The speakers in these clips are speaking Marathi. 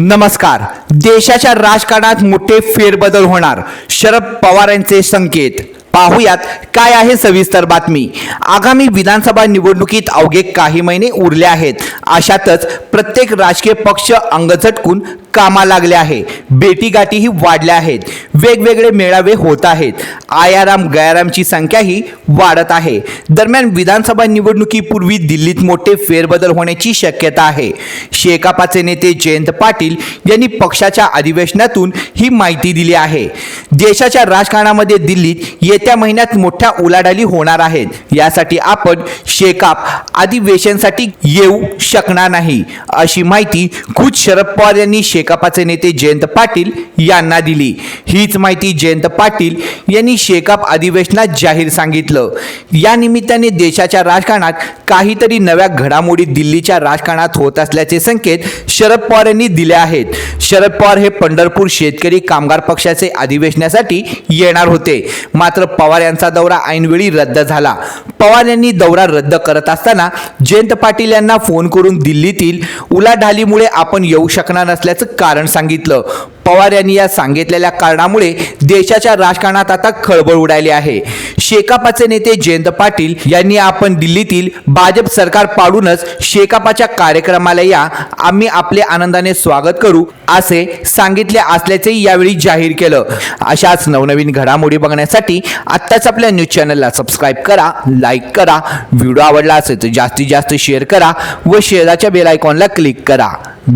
नमस्कार. देशाच्या राजकारणात मोठे फेरबदल होणार. शरद पवारांचे संकेत. पाहुयात काय आहे सविस्तर बातमी. आगामी विधानसभा निवडणुकीत अवघे काही महिने उरले आहेत. अशातच प्रत्येक राजकीय पक्ष अंग झटकून कामा लागले आहे. भेटीगाठीही वाढल्या आहेत. वेगवेगळे मेळावे होत आहेत. आयाराम गयारामची संख्याही वाढत आहे. दरम्यान विधानसभा निवडणुकीपूर्वी दिल्लीत मोठे फेरबदल होण्याची शक्यता आहे. शेकापाचे नेते जयंत पाटील यांनी पक्षाच्या अधिवेशनातून ही माहिती दिली आहे. देशाच्या राजकारणामध्ये दिल्लीत येत्या महिन्यात मोठ्या उलाढाली होणार आहेत. यासाठी आपण शेकाप अधिवेशनसाठी येऊ शकणार नाही. अशी माहिती खुद शरद पवार यांनी शेकापाचे नेते जयंत पाटील यांना दिली. हीच माहिती जयंत पाटील यांनी शेकाप अधिवेशनात जाहीर सांगितलं. या निमित्ताने देशाच्या राजकारणात काहीतरी नव्या घडामोडी दिल्लीच्या राजकारणात होत असल्याचे संकेत शरद पवार यांनी दिले आहेत. शरद पवार हे पंढरपूर शेतकरी कामगार पक्षाचे अधिवेशनासाठी येणार होते. मात्र पवार यांचा दौरा ऐनवेळी रद्द झाला. पवार यांनी दौरा रद्द करत असताना जयंत पाटील यांना फोन करून दिल्लीतील उलाढालीमुळे आपण येऊ शकणार नसल्याचं कारण सांगितलं. पवार यांनी या सांगितलेल्या कारणामुळे देशाच्या राजकारणात आता खळबळ उडाली आहे. शेकापाचे नेते जयंत पाटील यांनी आपण दिल्लीतील भाजप सरकार पाडूनच शेकापाच्या कार्यक्रमाला या आम्ही आपले आनंदाने स्वागत करू असे सांगितले असल्याचे यावेळी जाहीर केलं. अशाच नवनवीन घडामोडी बघण्यासाठी आत्ताच आपल्या न्यूज चॅनलला सबस्क्राईब करा लाईक करा व्हिडिओ आवडला असेल तर जास्तीत जास्त शेअर करा व शेअराच्या बेल आयकॉनला क्लिक करा.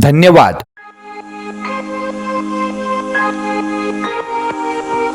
धन्यवाद. Thank you.